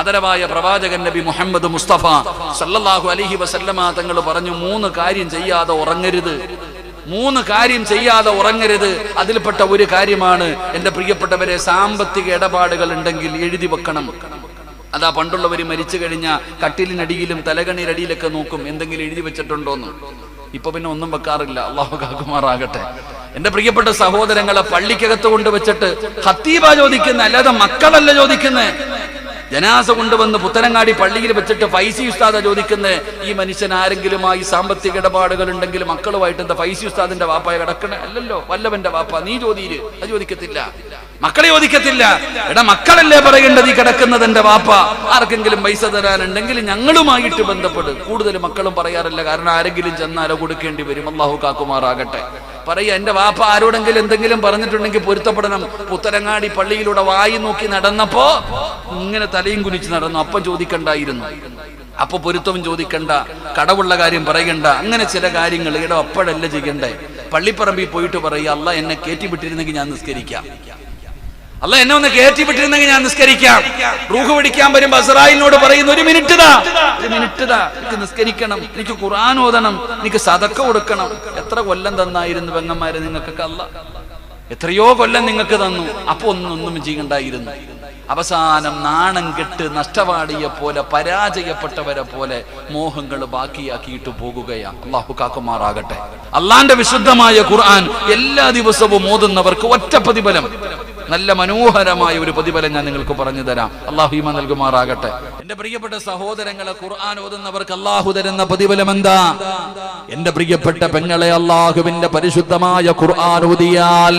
ആദരവായ പ്രവാചകൻ നബി മുഹമ്മദ് മുസ്തഫ സല്ലല്ലാഹു അലഹി വസല്ലമ തങ്ങൾ പറഞ്ഞു മൂന്ന് കാര്യം ചെയ്യാതെ ഉറങ്ങരുത്. മൂന്ന് കാര്യം ചെയ്യാതെ ഉറങ്ങരുത്. അതിൽപ്പെട്ട ഒരു കാര്യമാണ് എന്റെ പ്രിയപ്പെട്ടവരെ സാമ്പത്തിക ഇടപാടുകൾ ഉണ്ടെങ്കിൽ എഴുതി വെക്കണം. അതാ പണ്ടുള്ളവർ മരിച്ചു കഴിഞ്ഞ കട്ടിലിനടിയിലും തലകണിരടിയിലൊക്കെ നോക്കും എന്തെങ്കിലും എഴുതി വെച്ചിട്ടുണ്ടോന്ന്. ഇപ്പൊ പിന്നെ ഒന്നും വെക്കാറില്ല. അള്ളാഹു കാക്കുമാറാകട്ടെ. എന്റെ പ്രിയപ്പെട്ട സഹോദരങ്ങളെ പള്ളിക്കകത്ത് കൊണ്ടുവച്ചിട്ട് ഹത്തീബ ചോദിക്കുന്ന അല്ലാതെ മക്കളല്ല ചോദിക്കുന്നേ. ജനാസ കൊണ്ടുവന്ന് പുത്തനങ്ങാടി പള്ളിയിൽ വെച്ചിട്ട് ഫൈസി ഉസ്താദ ചോദിക്കുന്ന ഈ മനുഷ്യൻ ആരെങ്കിലുമായി സാമ്പത്തിക ഇടപാടുകൾ ഉണ്ടെങ്കിൽ മക്കളുമായിട്ട് എന്താ ഫൈസി ഉസ്താദിന്റെ വാപ്പായ കിടക്കണ? അല്ലല്ലോ വല്ലവന്റെ വാപ്പ നീ ചോദിയിൽ അത് ചോദിക്കത്തില്ല. മക്കളെ ചോദിക്കത്തില്ല. എടാ മക്കളല്ലേ പറയേണ്ടത് ഈ കിടക്കുന്നത് എന്റെ വാപ്പ? ആർക്കെങ്കിലും പൈസ തരാനുണ്ടെങ്കിൽ ഞങ്ങളുമായിട്ട് ബന്ധപ്പെടും. കൂടുതൽ മക്കളും പറയാറില്ല കാരണം ആരെങ്കിലും ചെന്നാലോ കൊടുക്കേണ്ടി വരും. അള്ളാഹു കാക്കുമാറാകട്ടെ. പറയാ എന്റെ വാപ്പ ആരോടെങ്കിലും എന്തെങ്കിലും പറഞ്ഞിട്ടുണ്ടെങ്കിൽ പൊരുത്തപ്പെടണം. പുത്തരങ്ങാടി പള്ളിയിലൂടെ വായി നോക്കി നടന്നപ്പോ ഇങ്ങനെ തലയും കുനിച്ച് നടന്നു. അപ്പം ചോദിക്കണ്ടായിരുന്നു. അപ്പൊ പൊരുത്തവും ചോദിക്കണ്ട. കടവുള്ള കാര്യം പറയണ്ട. അങ്ങനെ ചില കാര്യങ്ങൾ ഇടം അപ്പോഴല്ല ചെയ്യണ്ടേ. പള്ളിപ്പറമ്പിൽ പോയിട്ട് പറയുക അല്ല എന്നെ കയറ്റി വിട്ടിരുന്നെങ്കിൽ ഞാൻ നിസ്കരിക്കാം. അല്ല എന്നെ ഒന്ന് കയറ്റി വിട്ടിരുന്നെങ്കിൽ ഞാൻ നിസ്കരിക്കാം. റൂഹ് പിടിക്കാൻ വരുമ്പോ അസറായിലിനോട് പറയുന്ന ഒരു മിനിറ്റ് താ ഒരു മിനിറ്റ് താ എനിക്ക് നിസ്കരിക്കണം എനിക്ക് ഖുർആൻ ഓതണം എനിക്ക് സതക്ക കൊടുക്കണം. എത്ര കൊല്ലം തന്നായിരുന്നു പെങ്ങന്മാര് നിങ്ങൾക്കൊക്കെ അല്ല. എത്രയോ കൊല്ലം നിങ്ങൾക്ക് തന്നു അപ്പൊ ഒന്നൊന്നും ഒന്നും ചെയ്യണ്ടായിരുന്നു. അവസാനം നാണം കെട്ട് നഷ്ടവാടിയെ പോലെ പരാജയപ്പെട്ടവരെ പോലെ മോഹങ്ങൾ ബാക്കിയാക്കിയിട്ട് പോകുകയാണ് അള്ളാഹു കാക്കുമാറാകട്ടെ. അള്ളാന്റെ വിശുദ്ധമായ ഖുർആൻ എല്ലാ ദിവസവും ഓതുന്നവർക്ക് ഒറ്റ പ്രതിഫലം. നല്ല മനോഹരമായ ഒരു പ്രതിഫലം ഞാൻ നിങ്ങൾക്ക് പറഞ്ഞു തരാം. അള്ളാഹു ഈമ നൽകുമാറാകട്ടെ. എന്റെ പ്രിയപ്പെട്ട സഹോദരങ്ങളെ ഖുർആൻ ഓതുന്നവർക്ക് അള്ളാഹു തരുന്ന പ്രതിഫലം എന്താ എന്റെ പ്രിയപ്പെട്ട പെങ്ങളെ അള്ളാഹുവിന്റെ പരിശുദ്ധമായ ഖുർആൻ ഓതിയാൽ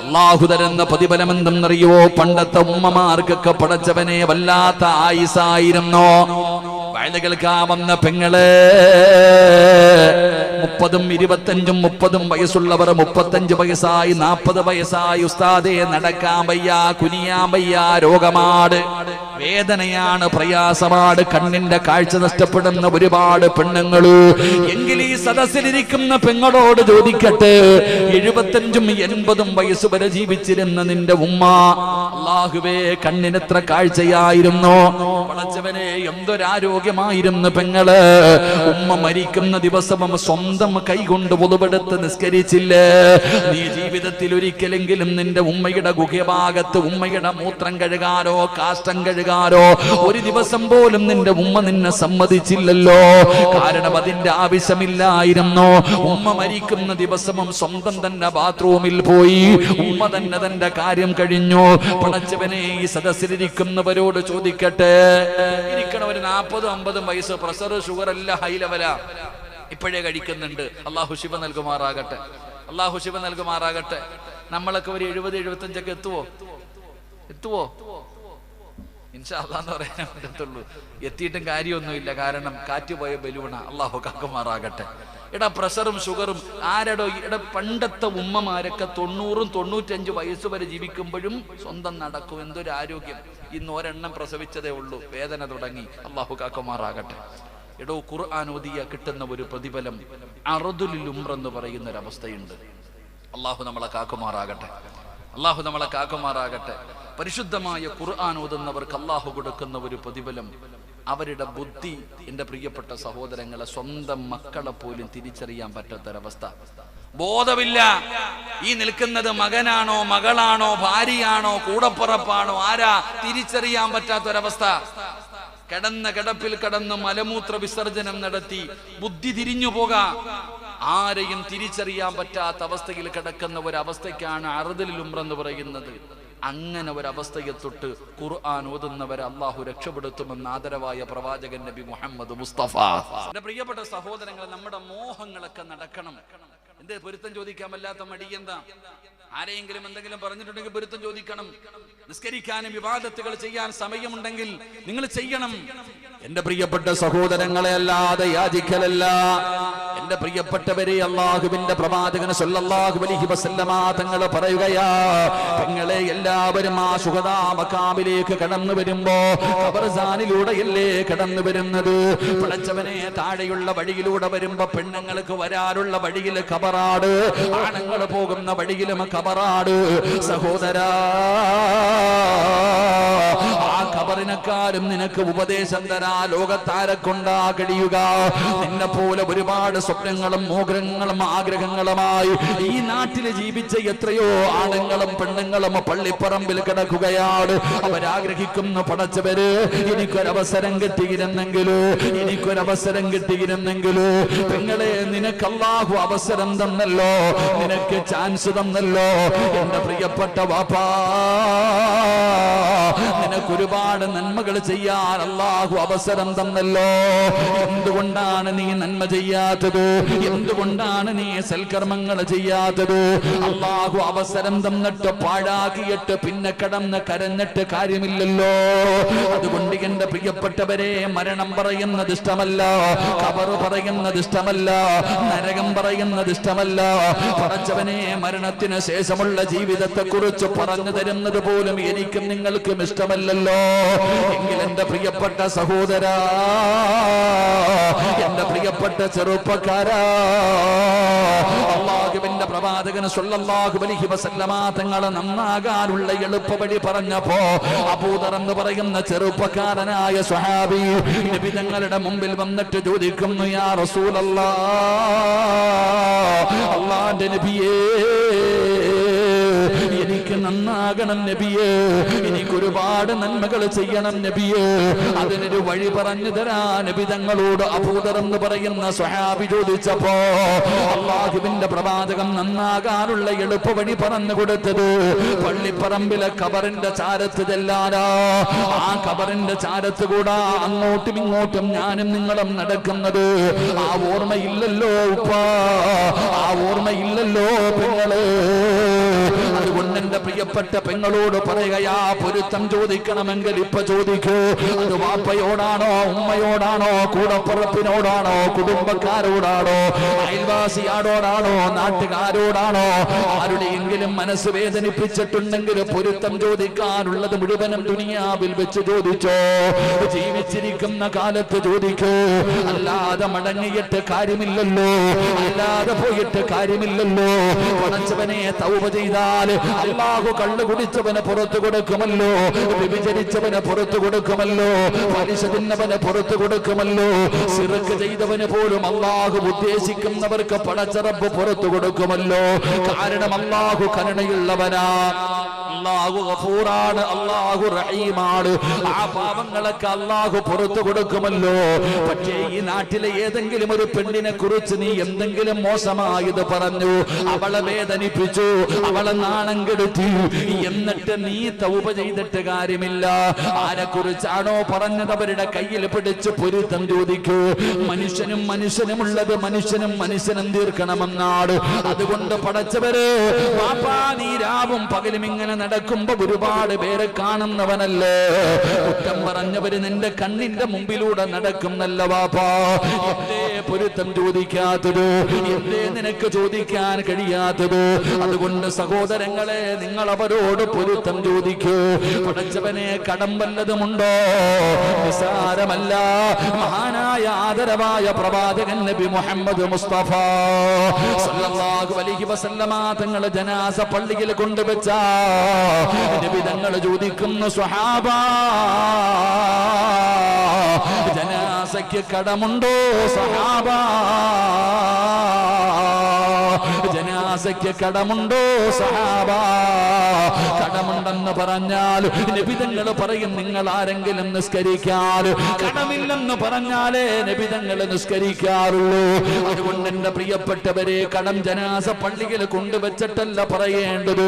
അള്ളാഹു തരുന്ന പ്രതിഫലം എന്തെന്നറിയോ പണ്ടത്തെ ഉമ്മമാർക്കൊക്കെ പടച്ചവനെ വല്ലാത്ത ആയിസായിരുന്നോ? വയലുകൾക്കാ വന്ന പെങ്ങളെ മുപ്പതും ഇരുപത്തഞ്ചും മുപ്പതും വയസ്സുള്ളവർ മുപ്പത്തഞ്ച് വയസ്സായി നാൽപ്പത് വയസ്സായി. ഉസ്താദെ നടക്കാൻ വയ്യ കുനിയാൻ വയ്യ രോഗമാട്. വേദനയാണ് പ്രയാസമാണ്. കണ്ണിന്റെ കാഴ്ച നഷ്ടപ്പെടുന്ന ഒരുപാട് പെണ്ണുങ്ങൾ എങ്കിൽ ഈ സദസ്സിലിരിക്കുന്ന പെങ്ങളോട് ചോദിക്കട്ടെ എഴുപത്തഞ്ചും എൺപതും വയസ്സ് വരെ ജീവിച്ചിരുന്ന നിന്റെ ഉമ്മ അള്ളാഹുവേ കണ്ണിനെത്ര കാഴ്ചയായിരുന്നു? വളച്ചവനെ എന്തൊരാരോഗ്യമായിരുന്നു പെങ്ങൾ? ഉമ്മ മരിക്കുന്ന ദിവസം സ്വന്തം കൈകൊണ്ട് പൊതുപെടുത്ത് നിസ്കരിച്ചില്ലേ. നീ ജീവിതത്തിൽ ഒരിക്കലെങ്കിലും നിന്റെ ഉമ്മയുടെ ഗുഹ്യഭാഗത്ത് ഉമ്മയുടെ മൂത്രം കഴുകാനോ കാഷ്ടം കഴുകാനോ ഒരു ദിവസം പോലും നിന്റെ ഉമ്മ നിന്നെ സമ്മതിച്ചില്ലല്ലോ. കാരണം അതിന്റെ ആവശ്യമില്ലായിരുന്നു. ഉമ്മ മരിക്കുന്ന ദിവസവും സ്വന്തം തന്നെ ബാത്റൂമിൽ പോയി. ഉമ്മ തന്നെ തന്റെ കാര്യം കഴിഞ്ഞു. പടച്ചവനെ ഈ സദസ്സിലിരിക്കുന്നവരോട് ചോദിക്കട്ടെ. ഇരിക്കണവര് നാൽപ്പതും അമ്പതും വയസ്സ്. പ്രഷർ ഷുഗർ എല്ലാം ഹൈ ലെവലാ. ഇപ്പോഴേ കഴിക്കുന്നുണ്ട്. അള്ളാഹു ശിവ നൽകുമാറാകട്ടെ. അള്ളാഹു ശിവ നൽകുമാറാകട്ടെ. നമ്മളൊക്കെ ഒരു എഴുപത് എഴുപത്തഞ്ചൊക്കെ എത്തുവോ? എത്തുവോ? ഇൻഷാല്ലാന്ന് പറയാൻ പറ്റത്തുള്ളൂ. എത്തിയിട്ടും കാര്യമൊന്നുമില്ല. കാരണം കാറ്റ് പോയ ബലൂണ. അള്ളാഹു കാക്കുമാറാകട്ടെ. എടാ പ്രഷറും ഷുഗറും ആരടോ ഇട പണ്ടത്തെ ഉമ്മമാരൊക്കെ തൊണ്ണൂറും തൊണ്ണൂറ്റഞ്ച് വയസ്സ് വരെ ജീവിക്കുമ്പോഴും സ്വന്തം നടക്കും. എന്തൊരു ആരോഗ്യം. ഇന്ന് ഒരെണ്ണം പ്രസവിച്ചതേ ഉള്ളൂ. വേദന തുടങ്ങി. അള്ളാഹു കാക്കുമാറാകട്ടെ. എടോ ഖുർആൻ ഓതിയ കിട്ടുന്ന ഒരു പ്രതിഫലം അറുതുലിൽ ഉംറെന്ന് പറയുന്ന ഒരു അവസ്ഥയുണ്ട് അള്ളാഹു നമ്മളെ കാക്കുമാറാകട്ടെ. അള്ളാഹു നമ്മളെ കാക്കുമാറാകട്ടെ. പരിശുദ്ധമായ ഖുർആൻ ഓതുന്നവർക്ക് അള്ളാഹു കൊടുക്കുന്ന ഒരു പ്രതിഫലം അവരുടെ ബുദ്ധി എന്റെ പ്രിയപ്പെട്ട സഹോദരങ്ങളെ സ്വന്തം മക്കളെ പോലും തിരിച്ചറിയാൻ പറ്റാത്തൊരവസ്ഥ. ബോധമില്ല. ഈ നിൽക്കുന്നത് മകനാണോ മകളാണോ ഭാര്യയാണോ കൂടപ്പുറപ്പാണോ ആരാ? തിരിച്ചറിയാൻ പറ്റാത്തൊരവസ്ഥ. കിടന്ന കിടപ്പിൽ കിടന്ന് മലമൂത്ര വിസർജനം നടത്തി ബുദ്ധി തിരിഞ്ഞു പോകാം. ആരെയും തിരിച്ചറിയാൻ പറ്റാത്ത അവസ്ഥയിൽ കിടക്കുന്ന ഒരവസ്ഥയ്ക്കാണ് അറുതലിൽ ഉമ്രെന്ന് പറയുന്നത്. അങ്ങനെ ഒരവസ്ഥയെ തൊട്ട് ഖുർആൻ ഓതുന്നവരെ അള്ളാഹു രക്ഷപ്പെടുത്തുമെന്ന് ആദരവായ പ്രവാചകൻ നബി മുഹമ്മദ് മുസ്തഫ. എന്റെ പ്രിയപ്പെട്ട സഹോദരങ്ങൾ നമ്മുടെ മോഹങ്ങളൊക്കെ നടക്കണം. എന്തേ പൊരുത്തം ചോദിക്കാൻ വല്ലാത്ത ആരെയെങ്കിലും എന്തെങ്കിലും പറഞ്ഞിട്ടുണ്ടെങ്കിൽ പൊരുത്തം ചോദിക്കണം. നിസ്കരിക്കാനും വിവാദത്തുകൾ ചെയ്യാൻ സമയമുണ്ടെങ്കിൽ നിങ്ങൾ ചെയ്യണം. എന്റെ പ്രിയപ്പെട്ട സഹോദരങ്ങളെ അല്ലാതെ യാചിക്കലല്ല. എന്റെ പ്രിയപ്പെട്ടവരെ അള്ളാഹുവിന്റെ പ്രവാചകന് സല്ലല്ലാഹു അലൈഹി വസല്ലമ തങ്ങൾ പറയുകയാ തങ്ങളെ എല്ലാവരും ആ സുഖദാ മക്കാമിലേക്ക് കടന്നു വരുമ്പോ ഖബർസാനിലൂടെയല്ലേ കടന്നു വരുന്നത്? പിളച്ചവനെ താഴെയുള്ള വഴിയിലൂടെ വരുമ്പോ പെണ്ണുങ്ങൾക്ക് വരാറുള്ള വഴിയിൽ കബറാട് ആണുങ്ങൾ പോകുന്ന വഴിയിലും ഖബറാട് സഹോദരാ ആ നിനക്ക് ഉപദേശം തരാ. ലോകത്താരെ കൊണ്ടാ കഴിയുക. നിന്നെ പോലെ ഒരുപാട് സ്വപ്നങ്ങളും മോഗ്രങ്ങളും ആഗ്രഹങ്ങളുമായി ഈ നാട്ടിൽ ജീവിച്ച എത്രയോ ആണുങ്ങളും പെണ്ണുങ്ങളും പള്ളിപ്പറമ്പിൽ കിടക്കുകയാണ്. അവരാഗ്രഹിക്കുന്ന പടച്ചവര് എനിക്കൊരവസരം കിട്ടിയിരുന്നെങ്കിലോ? എനിക്കൊരവസരം കിട്ടിയിരുന്നെങ്കിലോ? നിങ്ങളെ നിനക്ക് അല്ലാഹു അവസരം തന്നല്ലോ. നിനക്ക് ചാൻസ് തന്നല്ലോ. എന്റെ പ്രിയപ്പെട്ട വാപ്പാ നിനക്ക് ഒരുപാട് നന്മകൾ ചെയ്യാൻ അള്ളാഹു അവസരം തന്നല്ലോ. എന്തുകൊണ്ടാണ് നീ നന്മ ചെയ്യാത്തത്? എന്തുകൊണ്ടാണ് നീ സൽക്കർമ്മങ്ങൾ ചെയ്യാത്തത്? അള്ളാഹു അവസരം തന്നിട്ട് പാഴാക്കിയിട്ട് പിന്നെ കടന്ന് കരഞ്ഞിട്ട് കാര്യമില്ലല്ലോ. അതുകൊണ്ട് എന്റെ പ്രിയപ്പെട്ടവരെ മരണം പറയുന്നത് ഇഷ്ടമല്ല. കബറ് പറയുന്നത് ഇഷ്ടമല്ല. നരകം പറയുന്നത് ഇഷ്ടമല്ല. പറച്ചവനെ മരണത്തിന് ശേഷമുള്ള ജീവിതത്തെ കുറിച്ച് പറഞ്ഞു തരുന്നത് പോലും എനിക്കും നിങ്ങൾക്കും ഇഷ്ടമല്ലല്ലോ. എങ്കിൽ എന്റെ പ്രിയപ്പെട്ട സഹോദര എന്റെ പ്രിയപ്പെട്ട ചെറുപ്പക്കാരാ. അള്ളാഹുവിന്റെ പ്രവാചകന് അലൈഹി വസല്ലമ തങ്ങളെ നന്നാകാനുള്ള എളുപ്പവഴി പറഞ്ഞപ്പോ അബൂദർ എന്ന് പറയുന്ന ചെറുപ്പക്കാരനായ സ്വഹാബി നബി തങ്ങളുടെ മുമ്പിൽ വന്നിട്ട് ചോദിക്കുന്നു യാ റസൂലല്ലാ അള്ളാന്റെ നബിയേ എനിക്ക് നന്നാകണം നബിയേ. എനിക്ക് ഒരുപാട് നന്മകൾ ചെയ്യണം നബിയേ. അതിനൊരു വഴി പറഞ്ഞു തരാ നബി തങ്ങളോട് അഭൂതർ എന്ന് പറയുന്ന സ്വഹാബി ചോദിച്ചപ്പോ അള്ളാഹുവിന്റെ പ്രവാചകം നന്നാകാനുള്ള എളുപ്പ വഴി പറഞ്ഞു കൊടുത്തത് പള്ളിപ്പറമ്പിലെ കബറിന്റെ ചാരത്ത് ചെല്ലാനാ. ആ കബറിന്റെ ചാരത്ത് കൂടാ അങ്ങോട്ടും ഇങ്ങോട്ടും ഞാനും നിങ്ങളും നടക്കുന്നത്. ആ ഓർമ്മയില്ലല്ലോ ഉപ്പാ. ആ ഓർമ്മയില്ലല്ലോ പെങ്ങൾ. പ്രിയപ്പെട്ട പെങ്ങളോട് പറയുകയാ പൊരുത്തം ചോദിക്കണമെങ്കിൽ ഇപ്പൊ ചോദിക്കൂ. അത് വാപ്പയോടാണോ ഉമ്മയോടാണോ കൂടപ്പുറപ്പിനോടാണോ കുടുംബക്കാരോടാണോ അയൽവാസിയാടോടാണോ നാട്ടുകാരോടാണോ ആരുടെയെങ്കിലും മനസ്സ് വേദനിപ്പിച്ചിട്ടുണ്ടെങ്കിൽ പൊരുത്തം ചോദിക്കാനുള്ളത് മുഴുവനും ദുനിയാവിൽ വെച്ച് ചോദിച്ചോ. ജീവിച്ചിരിക്കുന്ന കാലത്ത് ചോദിക്കൂ. അല്ലാതെ മടങ്ങിയിട്ട് കാര്യമില്ലല്ലോ. അല്ലാതെ പോയിട്ട് കാര്യമില്ലല്ലോ. പണച്ചവനെ തൗപ ചെയ്താൽ അള്ളാഹു കള്ളു കുടിച്ചവനെ പുറത്തു കൊടുക്കുമല്ലോ. വ്യഭിചരിച്ചവന് പുറത്തു കൊടുക്കുമല്ലോ. പലിശ തിന്നവന് പുറത്തു കൊടുക്കുമല്ലോ. സിറക്ക് ചെയ്തവന് പോലും അള്ളാഹു ഉദ്ദേശിക്കുന്നവർക്ക് പടച്ചറപ്പ് പുറത്തു കൊടുക്കുമല്ലോ. കാരണം അള്ളാഹു കരുണയുള്ളവനാ. അള്ളാഹു ഗഫൂറാണ് അള്ളാഹു റഹീമാണ്. ആ പാപങ്ങളൊക്കെ അള്ളാഹു പുറത്തു കൊടുക്കുമല്ലോ. പക്ഷേ ഈ നാട്ടിലെ ഏതെങ്കിലും ഒരു പെണ്ണിനെ കുറിച്ച് നീ എന്തെങ്കിലും മോശമായത് പറഞ്ഞു അവളെ വേദനിപ്പിച്ചു അവളെ നാണം കെടുത്തി എന്നിട്ട് നീ തൗപ ചെയ്തിട്ട് കാര്യമില്ല. ആരെ കുറിച്ചാണോ പറഞ്ഞത് അവരുടെ കയ്യിൽ പിടിച്ച് പൊരുത്തം ചോദിക്കൂ. മനുഷ്യനും മനുഷ്യനുമുള്ളത് മനുഷ്യനും മനുഷ്യനും തീർക്കണമെന്നാണ്. അതുകൊണ്ട് പടച്ചവരെ പാപ്പാ നീ രാവും പകലും ഇങ്ങനെ നടക്കുമ്പോ ഒരുപാട് പേരെ കാണുന്നവനല്ലേ? കുറ്റം പറഞ്ഞവര് നിന്റെ കണ്ണിന്റെ മുമ്പിലൂടെ നടക്കുന്നല്ല വാപ്പാ പൊരുത്തം ചോദിക്കാത്തത് എന്തേ നിനക്ക് ചോദിക്കാൻ കഴിയാത്തത് അതുകൊണ്ട് സഹോദരങ്ങളെ നിങ്ങൾ അവരോട് പൊരുത്തം ചോദിക്കൂ. പടച്ചവനെ കടം വല്ലതുമുണ്ടോ? നിസാരമല്ല മഹാനായ ആദരവായ പ്രവാചകൻ നബി മുഹമ്മദ് മുസ്തഫ. സല്ലല്ലാഹു അലൈഹി വസല്ലമ തങ്ങൾ ജനാസ പള്ളിയിൽ കൊണ്ടുവച്ച നബി തങ്ങൾ ചോദിക്കുന്നു സ്വഹാബ ജനാസയ്ക്ക് കടമുണ്ടോ സ്വഹാബ ജനാസയ്ക്ക് കടമുണ്ടോ സഹാബ? കടമുണ്ടെന്ന് പറഞ്ഞാൽ നിബിതങ്ങൾ പറയും നിങ്ങൾ ആരെങ്കിലും നിസ്കരിക്കാൻ കടമില്ലെന്ന് പറഞ്ഞാലേ നിബിതങ്ങൾ നിസ്കരിക്കാറുള്ളൂ. അതുകൊണ്ട് എന്റെ പ്രിയപ്പെട്ടവരെ കടം ജനാസ പള്ളിയിൽ കൊണ്ടുവച്ചിട്ടല്ല പറയേണ്ടത്.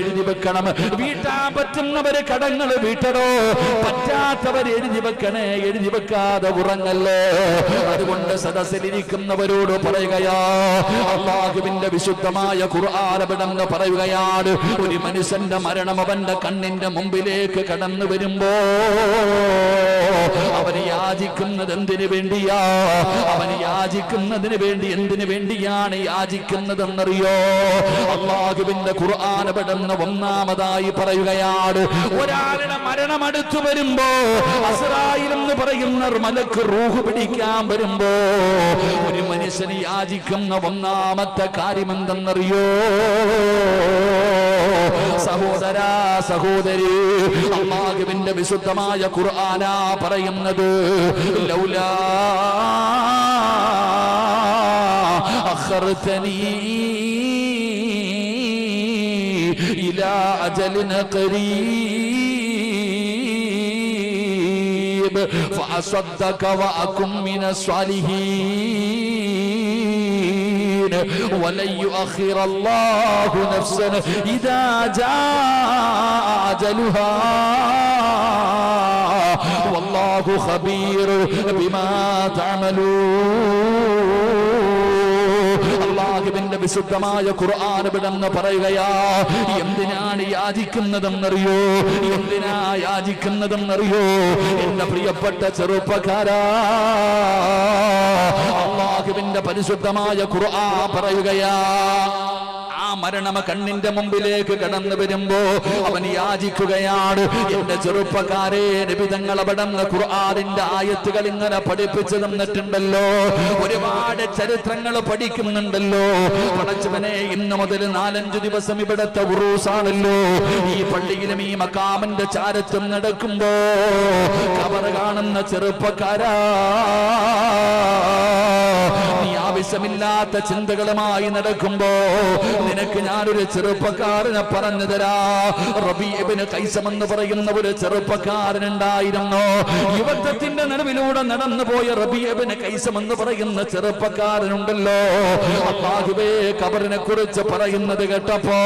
എഴുതി വെക്കണം. വീട്ടാ പറ്റുന്നവര് കടങ്ങൾ വീട്ടടോ. പറ്റാത്തവർ എഴുതി വെക്കണേ എഴുതി വെക്കാതെ ഉറങ്ങല്ലേ. അതുകൊണ്ട് സദസ്സിലിരിക്കുന്നവരോട് പറയുകയാ അള്ളാഹുവിന്റെ വിശുദ്ധമായ ഖുർആാനപടന്ന് പറയുകയാണ്. ഒരു മനുഷ്യന്റെ മരണം അവന്റെ കണ്ണിന്റെ മുമ്പിലേക്ക് കടന്നു വരുമ്പോ അവന് യാചിക്കുന്നത് എന്തിനു വേണ്ടിയാ? അവൻ യാചിക്കുന്നതിന് വേണ്ടി എന്തിനു വേണ്ടിയാണ് യാചിക്കുന്നതെന്നറിയോ? അള്ളാഹുവിന്റെ ഖുർആാനപടന്ന് ഒന്നാമതായി പറയുകയാണ് ഒരാളുടെ മരണം അടുത്തു വരുമ്പോ എന്ന് പറയുന്ന മലക്ക് റൂഹ് പിടിക്കാൻ വരുമ്പോ ഒരു മനുഷ്യന് യാചിക്കുന്ന ഒന്നാമത്തെ കാര്യം എന്തെന്നറിയോ സഹോദര സഹോദരി അള്ളാഹുവിന്റെ വിശുദ്ധമായ ഖുർആനാ പറയുന്നത് ലൗലാ أخرتني إلى أجل قريب فأصدق وأكن من الصالحين. ولن يؤخر الله نفسا إذا جاء أجلها والله خبير بما تعملون അള്ളാഹുവിന്റെ വിശുദ്ധമായ ഖുർആൻ വിടന്ന് പറയുകയാ എന്തിനാണ് യാചിക്കുന്നതെന്നറിയോ എന്തിനാ യാചിക്കുന്നതെന്നറിയോ എന്റെ പ്രിയപ്പെട്ട ചെറുപ്പക്കാരാ അള്ളാഹുവിന്റെ പരിശുദ്ധമായ ഖുർആൻ പറയുകയാ ആ മരണമ കണ്ണിന്റെ മുമ്പിലേക്ക് കടന്നു വരുമ്പോ അവൻ യാചിക്കുകയാണ്. എന്റെ ചെറുപ്പക്കാരെ നിബിതങ്ങൾ അവിടുന്ന് ഖുർആാനിന്റെ ആയത്തുകൾ ഇങ്ങനെ പഠിപ്പിച്ചു തന്നിട്ടുണ്ടല്ലോ. ഒരുപാട് ചരിത്രങ്ങൾ പഠിക്കുന്നുണ്ടല്ലോ. പടച്ചവനെ ഇന്ന് മുതൽ നാലഞ്ചു ദിവസം ഇവിടത്തെ ഉറൂസാണല്ലോ. ഈ പള്ളിയിലും ഈ മക്കാമന്റെ ചാരത്തും നടക്കുമ്പോ കവർ കാണുന്ന ചെറുപ്പക്കാരാ. ആവശ്യമില്ലാത്ത ചിന്തകളുമായി നടക്കുമ്പോ നിനക്ക് ഞാനൊരു ചെറുപ്പക്കാരനെ പറഞ്ഞു തരാ. റബീബിന് കൈസമെന്ന് പറയുന്ന ഒരു ചെറുപ്പക്കാരൻ ഉണ്ടായിരുന്നു. യുവത്വത്തിന്റെ നടുവിലൂടെ നടന്നു പോയ റബീബിന് കൈസമെന്ന് പറയുന്ന ചെറുപ്പക്കാരനുണ്ടല്ലോ ഉണ്ടല്ലോ. കബറിനെ കുറിച്ച് പറയുന്നത് കേട്ടപ്പോ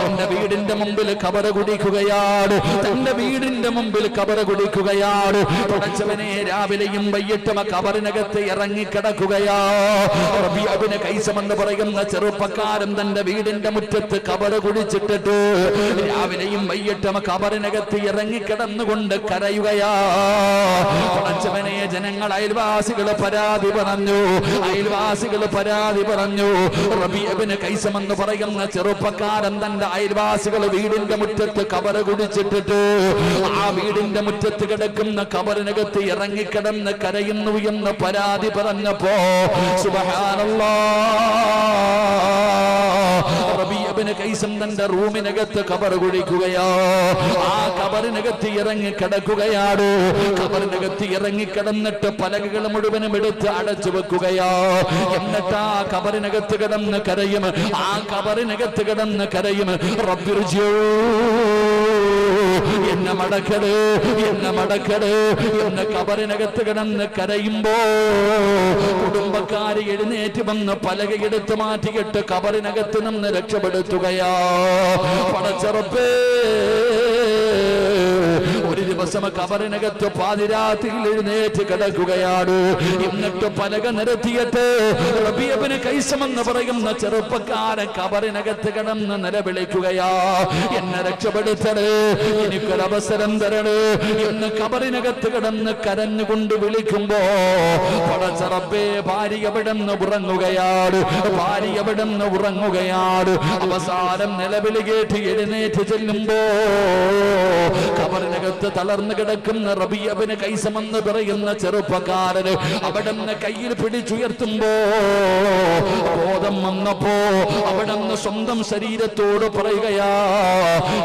തന്റെ വീടിന്റെ മുമ്പിൽ കബറ് കുടിക്കുകയാണ്. തന്റെ വീടിന്റെ മുമ്പിൽ കബറ് കുടിക്കുകയാണ്. തുടച്ചവനെ രാവിലെയും വൈകിട്ടും കബറിനകത്ത് കബറിനകത്ത് ഇറങ്ങിക്കിടക്കുകയാ റബീബിന് കൈസമെന്ന് പറയുന്ന ചെറുപ്പക്കാരൻ തന്റെ വീടിന്റെ മുറ്റത്ത് കബറ് കുടിച്ചിട്ടിട്ട് രാവിലെയും വൈകിട്ടും കബറിനകത്ത് ഇറങ്ങിക്കിടന്നുകൊണ്ട് കരയുകയാ. പടച്ചവനെ ജനങ്ങൾ അയൽവാസികൾ പരാതി പറഞ്ഞു. അയൽവാസികൾ പരാതി പറഞ്ഞു. റബീബിന് കൈസമെന്ന് പറയുന്ന ചെറുപ്പക്കാരൻ തന്റെ അയൽവാസികൾ വീടിന്റെ മുറ്റത്ത് കബറ് കുടിച്ചിട്ടിട്ട് ആ വീടിന്റെ മുറ്റത്ത് കിടക്കുന്ന കബറിനകത്ത് ഇറങ്ങിക്കിടന്ന് കരയുന്നു എന്ന് പരാതി പറഞ്ഞപ്പോ സുബ കൈസം തന്റെ റൂമിനകത്ത് കബർ കുഴിക്കുകയോ. ആ കബറിനകത്ത് ഇറങ്ങി കിടക്കുകയാണ്. കബറിനകത്ത് ഇറങ്ങി കിടന്നിട്ട് പലകകൾ മുഴുവനും എടുത്ത് അടച്ചു വെക്കുകയോ. എന്നിട്ട് ആ കബറിനകത്ത് കിടന്ന് കരയും. ആ കബറിനകത്ത് കിടന്ന് കരയും. റബ്ബിർജൂ എന്നെ മടക്കട് എന്നെ മടക്കട് എന്നെ കബറിനകത്ത് കിടന്ന് കരയുമ്പോ കുടുംബക്കാര് എഴുന്നേറ്റ് വന്ന് പലകയെടുത്ത് മാറ്റിയിട്ട് കബറിനകത്ത് നിന്ന് രക്ഷപ്പെടുത്തുകയാ. പടച്ചറപ്പേ. ദിവസം കബറിനകത്ത് പാതിരാത്രിയിൽ എഴുന്നേറ്റ് കിടക്കുകയാണ്. എന്നിട്ട് പലക നിരത്തിയിട്ട് റബിയബിന് കൈസമെന്ന് പറയുന്ന ചെറുപ്പക്കാരൻ കബറിനകത്ത് കിടന്ന് നിലവിളിക്കുകയാ. എന്നെ രക്ഷപ്പെടുത്തണ് എനിക്കൊരവസരം തരണേ എന്ന് കബറിനകത്ത് കിടന്ന് കരഞ്ഞുകൊണ്ട് വിളിക്കുമ്പോ പടച്ചറബേ ഭാര്യ എവിടെന്ന് ഉറങ്ങുകയാണ്? ഭാര്യ എവിടെന്ന് ഉറങ്ങുകയാണ്? അവസാനം നിലവിളി കേട്ട് എഴുന്നേറ്റ് ചെല്ലുമ്പോ കബറിനകത്ത് തളർന്നു കിടക്കുന്ന റബിയബിന് കൈസമെന്ന് പറയുന്ന ചെറുപ്പക്കാരന് അവിടെ നിന്ന് കയ്യിൽ പിടിച്ചുയർത്തുമ്പോ ബോധം വന്നപ്പോ അവിടെ നിന്ന് സ്വന്തം ശരീരത്തോട് പറയുകയാ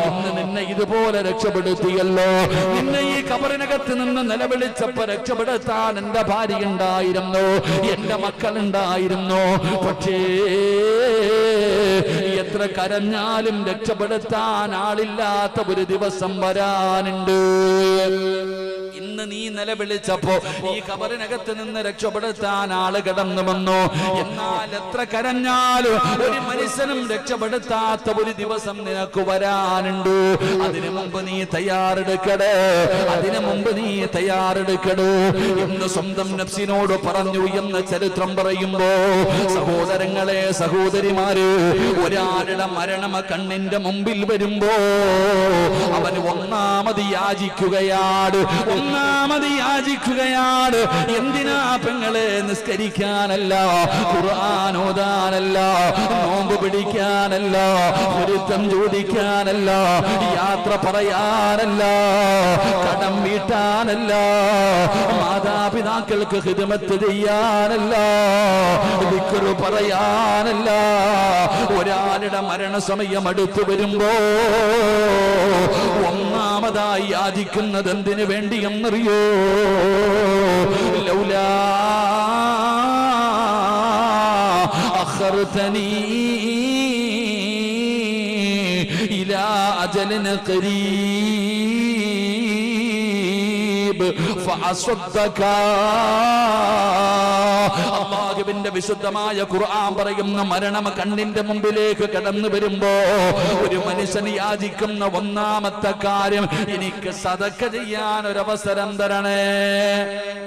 ഇന്ന് നിന്നെ ഇതുപോലെ രക്ഷപ്പെടുത്തിയല്ലോ. നിന്നെ ഈ കബറിനകത്ത് നിന്ന് നിലവിളിച്ചപ്പോ രക്ഷപ്പെടുത്താൻ എന്റെ ഭാര്യ ഉണ്ടായിരുന്നു എന്റെ മക്കളുണ്ടായിരുന്നു പക്ഷേ എത്ര കരഞ്ഞാലും രക്ഷപ്പെടുത്താൻ ആളില്ലാത്ത ഒരു ദിവസം വരാനുണ്ട്. ഇന്ന് നീ നിലവിളിച്ചപ്പോ ഈ കബറിനകത്ത് നിന്ന് രക്ഷപ്പെടുത്താൻ ആൾ കടന്നു വന്നു. എന്നാൽ എത്ര കരഞ്ഞാലും ഒരു മനുഷ്യനും രക്ഷപ്പെടുത്താത്ത ഒരു ദിവസം നിനക്ക് വരാനുണ്ട്. അതിനു മുമ്പ് നീ തയ്യാറെടുക്കടേ. അതിനു മുമ്പ് നീ തയ്യാറെടുക്കടേ എന്ന് സ്വന്തം നഫ്സിനോട് പറഞ്ഞു എന്ന് ചരിത്രം പറയുമ്പോ സഹോദരങ്ങളെ സഹോദരിമാര് ഒരാളുടെ മരണം കണ്ണിന്റെ മുമ്പിൽ വരുമ്പോ അവൻ ഒന്നാമത് യാചിക്കുകയാണ്. ഒന്നാ ഒന്നാമത് യാചിക്കുകയാണ്. എന്തിനാ പെങ്ങളെ നിസ്കരിക്കാനല്ല? ഖുർആൻ ഓതാനല്ല? നോമ്പ് പിടിക്കാനല്ല? ഗുരുത്വം ചോദിക്കാനല്ല? യാത്ര പറയാനല്ല? കടം വീട്ടാനല്ല? മാതാപിതാക്കൾക്ക് ഹിതമത്ത് ചെയ്യാനല്ല? ദിക്റ് പറയാനല്ല? ഒരാളുടെ മരണസമയം അടുത്തു വരുമ്പോ ഒന്നാമതായി യാചിക്കുന്നത് എന്തിനു വേണ്ടിയെന്നറിയോ? ലൗലാ അഖർതനീ ഇലാ അജലന ഖരീബ് അള്ളാഹുവിന്റെ വിശുദ്ധമായ ഖുർആൻ പറയുന്ന മരണം കണ്ണിന്റെ മുമ്പിലേക്ക് കടന്നു വരുമ്പോ ഒരു മനുഷ്യൻ യാചിക്കുന്ന ഒന്നാമത്തെ കാര്യം എനിക്ക് സതക്ക ചെയ്യാൻ ഒരവസരം തരണേ.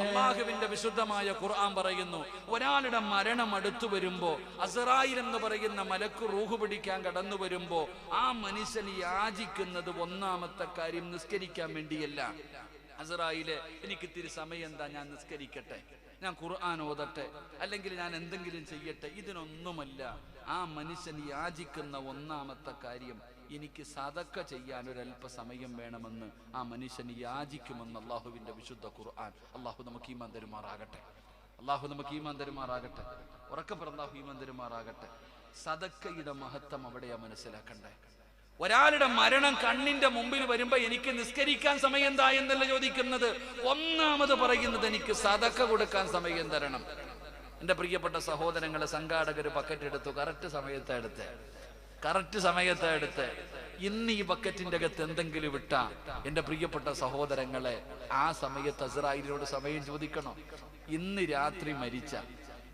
അള്ളാഹുവിന്റെ വിശുദ്ധമായ ഖുർആൻ പറയുന്നു ഒരാളുടെ മരണം അടുത്തു വരുമ്പോ അസറായിൽ എന്ന് പറയുന്ന മലക്ക് റൂഹ് പിടിക്കാൻ കടന്നു വരുമ്പോ ആ മനുഷ്യൻ യാചിക്കുന്നത് ഒന്നാമത്തെ കാര്യം നിസ്കരിക്കാൻ വേണ്ടിയല്ല. അസറായിലെ എനിക്ക് ഇത്തിരി സമയം എന്താ ഞാൻ നിസ്കരിക്കട്ടെ? ഞാൻ ഖുർആൻ ഓതട്ടെ? അല്ലെങ്കിൽ ഞാൻ എന്തെങ്കിലും ചെയ്യട്ടെ? ഇതിനൊന്നുമല്ല. ആ മനുഷ്യൻ യാചിക്കുന്ന ഒന്നാമത്തെ കാര്യം എനിക്ക് സതക്ക ചെയ്യാൻ ഒരല്പ സമയം വേണമെന്ന് ആ മനുഷ്യൻ യാചിക്കുമെന്ന് അള്ളാഹുവിന്റെ വിശുദ്ധ ഖുർആൻ അള്ളാഹു നമുക്ക് ഈമാൻ തരുമാറാകട്ടെ. അള്ളാഹു നമുക്ക് ഈമാൻ തരുമാറാകട്ടെ. ഉറക്കപ്പുറം അള്ളാഹു ഈമാൻ സതക്കയുടെ മഹത്വം അവിടെയാ മനസ്സിലാക്കണ്ടേ? ഒരാളുടെ മരണം കണ്ണിന്റെ മുമ്പിൽ വരുമ്പോ എനിക്ക് നിസ്കരിക്കാൻ സമയം എന്താ എന്നല്ല ചോദിക്കുന്നത്. ഒന്നാമത് പറയുന്നത് എനിക്ക് സതക്ക കൊടുക്കാൻ സമയം തരണം. എന്റെ പ്രിയപ്പെട്ട സഹോദരങ്ങളെ സംഘാടകർ പക്കറ്റ് എടുത്തു. കറക്റ്റ് സമയത്ത് എടുത്ത്. കറക്റ്റ് സമയത്ത് എടുത്ത്. ഇന്ന് ഈ പക്കറ്റിന്റെ അകത്ത് എന്തെങ്കിലും വിട്ട എന്റെ പ്രിയപ്പെട്ട സഹോദരങ്ങളെ ആ സമയത്ത് അസറായിരോട് സമയം ചോദിക്കണം. ഇന്ന് രാത്രി മരിച്ച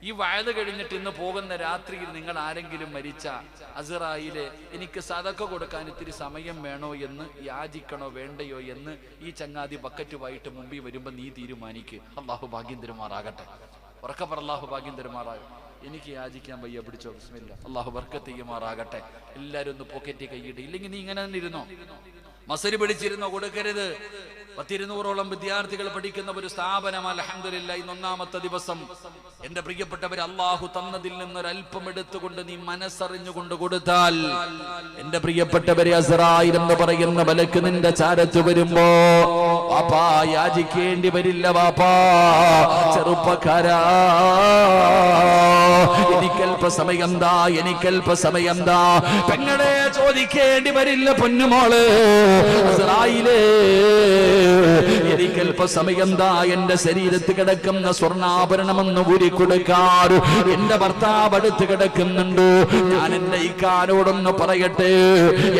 ഈ വയത് കഴിഞ്ഞിട്ട് ഇന്ന് പോകുന്ന രാത്രിയിൽ നിങ്ങൾ ആരെങ്കിലും മരിച്ച? അസറായിലെ എനിക്ക് സതക്ക കൊടുക്കാൻ ഇത്തിരി സമയം വേണോ എന്ന് യാചിക്കണോ വേണ്ടയോ എന്ന് ഈ ചങ്ങാതി ബക്കറ്റ് ബക്കറ്റുമായിട്ട് മുമ്പിൽ വരുമ്പോൾ നീ തീരുമാനിക്ക്. അള്ളാഹു ഭാഗ്യം തരുമാറാകട്ടെ. ഉറക്കപ്പറ അള്ളാഹു ഭാഗ്യം തരുമാറാകും എനിക്ക് യാചിക്കാൻ വയ്യ പിടിച്ചോ. ബിസ്മില്ല. അള്ളാഹു ബർക്കത്ത് ചെയ്യുമാറാകട്ടെ. എല്ലാരും ഒന്ന് പോക്കറ്റി കൈയിട്ട് ഇല്ലെങ്കിൽ നീ ഇങ്ങനെ തന്നെ ഇരുന്നോ? മസരി പിടിച്ചിരുന്നോ? കൊടുക്കരുത്. പത്തിരുന്നൂറോളം വിദ്യാർത്ഥികൾ പഠിക്കുന്ന ഒരു സ്ഥാപനം അലഹമില്ല ഇന്ന് ഒന്നാമത്തെ ദിവസം. എന്റെ പ്രിയപ്പെട്ടവർ അള്ളാഹു തന്നതിൽ നിന്നൊരൽപ്പം എടുത്തുകൊണ്ട് നീ മനസ്സറിഞ്ഞുകൊണ്ട് കൊടുത്താൽ എന്റെ പ്രിയപ്പെട്ടവരെ അസറായിൽ എന്ന് പറയുന്ന വിലക്ക് നിന്റെ ചാരത്ത് വരുമ്പോ വാപ്പാ യാചിക്കേണ്ടി വരില്ല വാപ്പാ ചെറുപ്പക്കാരാ. എനിക്കൽപ്പ സമയം താ എനിക്കൽപ്പ സമയം താ പെങ്ങളെ ചോദിക്കേണ്ടി വരില്ല പൊന്നുമോൾ. അസ്രായിലേ എനിക്കൽപ്പ സമയം താ എന്റെ ശരീരത്ത് കിടക്കുന്ന സ്വർണാഭരണമെന്ന് ഊരി കൊടുക്കാറ്. എന്റെ ഭർത്താവ് അടുത്ത് കിടക്കുന്നുണ്ട്? ഞാൻ എന്റെ ഇക്കാരോടൊന്ന് പറയട്ടെ.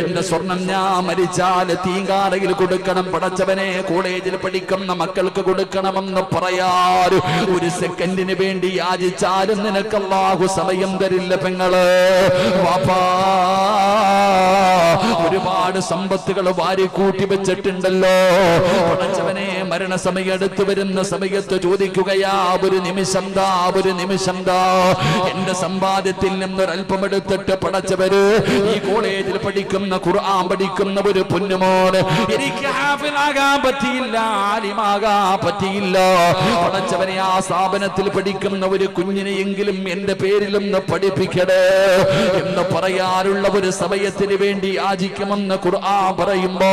എന്റെ സ്വർണം ഞാൻ മരിച്ചാൽ തീങ്കാലയിൽ കൊടുക്കണം. പടച്ചവനെ കോളേജിൽ പഠിക്കുന്ന മക്കൾക്ക് കൊടുക്കണമെന്ന് പറയാറു. ഒരു സെക്കൻഡിന് വേണ്ടി യാചിച്ചാലും നിനക്കല്ലാഹു സമയം തരില്ല പെങ്ങൾ. വാപ്പാ ഒരുപാട് സമ്പത്തുകൾ വാരി കൂട്ടി വെച്ചിട്ടുണ്ടല്ലോ. പടച്ചവനെ മരണസമയം എടുത്തു വരുന്ന സമയത്ത് ചോദിക്കുകയാ ഒരു നിമിഷം താ ഒരു നിമിഷം താ എന്റെ സമ്പാദ്യത്തിൽ നിന്നൊരൽപ്പം എടുത്തിട്ട് പടച്ചവര് ഈ കോളേജിൽ പഠിക്കുന്ന ഖുർആൻ പഠിക്കുന്ന ഒരു പൊന്നുമോന് എനിക്ക് ഹാഫിലാകാൻ പറ്റിയില്ല ആലിമാകാൻ പറ്റിയില്ല. പടച്ചവനെ ആ സ്ഥാപനത്തിൽ പഠിക്കുന്ന ഒരു കുഞ്ഞിനെയെങ്കിലും എന്റെ പേരിലൊന്ന് പഠിപ്പിക്കണേ എന്ന് പറയാനുള്ള ഒരു സമയത്തിന് വേണ്ടി യാചിക്കുമെന്ന് ഖുർആൻ പറയുമ്പോ